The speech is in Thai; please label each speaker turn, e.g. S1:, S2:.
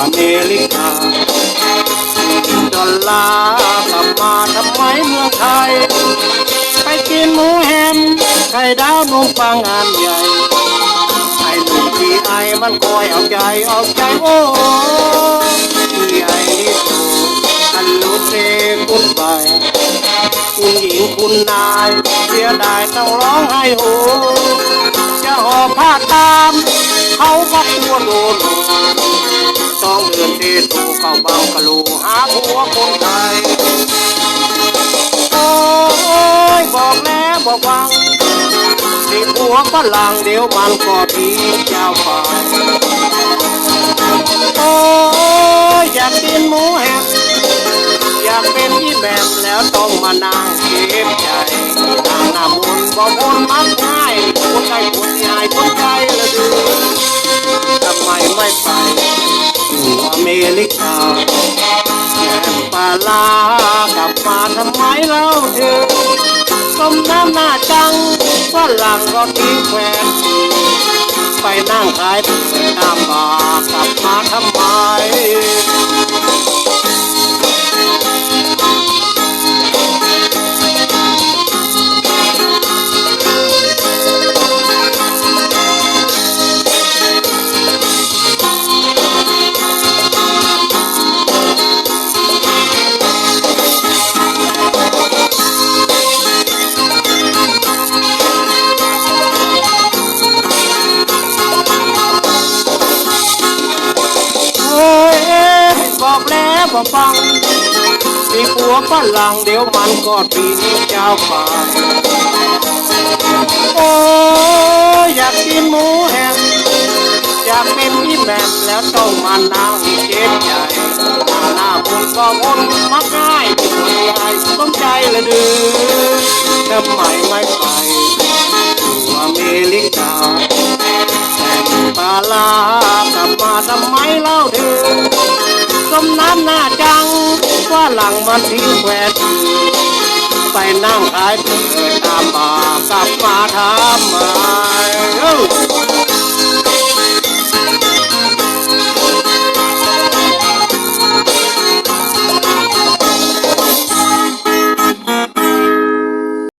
S1: อเมริกาดอลลาร์กลับมาทำไมเมืองไทย ไปกินหมูแฮมไข่ดาวนมปังงานใหญ่ไอ้หนุ่มที่ไอมันคอยเอาใจเอาใจโอ้ที่ไอนี่โตอันลุเซกุนไปคุณหญิงคุณนายเสียดายต้องร้องไห้โฮจะหอบผ้าตาม เขาก็กลัวโดน องเดินเทตูเข้าเบากะโลหาผัวคนไทยโอ้ยบอกแล้วบอกวังมีผัวฝรั่งเดี๋ยวมันก็ทิ้งเจ้าไปโอ้ยอยากกินหมูแฮมอยากเป็นที่แบบแล้วต้องมานั่งเก็บใจนางน้ามนต์บอกคนมักง่ายคนใจคนใหญ่คน ลิกาแย่ปลาลากลับมาทำไมเล่าเธอสมน้ำหน้าจังฝรั่งก็ทิ้งแควนไปนั่งขายผือกตามบาร์กลับมาทำไม บอกแล้วบอกฟังมีผัวฝรั่งเดี๋ยวมันก็ทิ้เจ้าไปโอ้อยากกินหมูแฮมอยากเป็นพี่แหมมแล้วต้องมานั่งเจ็บใจหน้าบุญก็วนมักง่ายคนใหญ่ต้องใจละดื้อทำไมไม่ไปอเมริกาแต่ปลาลากลับมาทำไมเล่าเธอามน้ำหน้าจังว่าหลังมันทิ้งแควดไปนั่งขายเปิดตามบากับมาทำไมา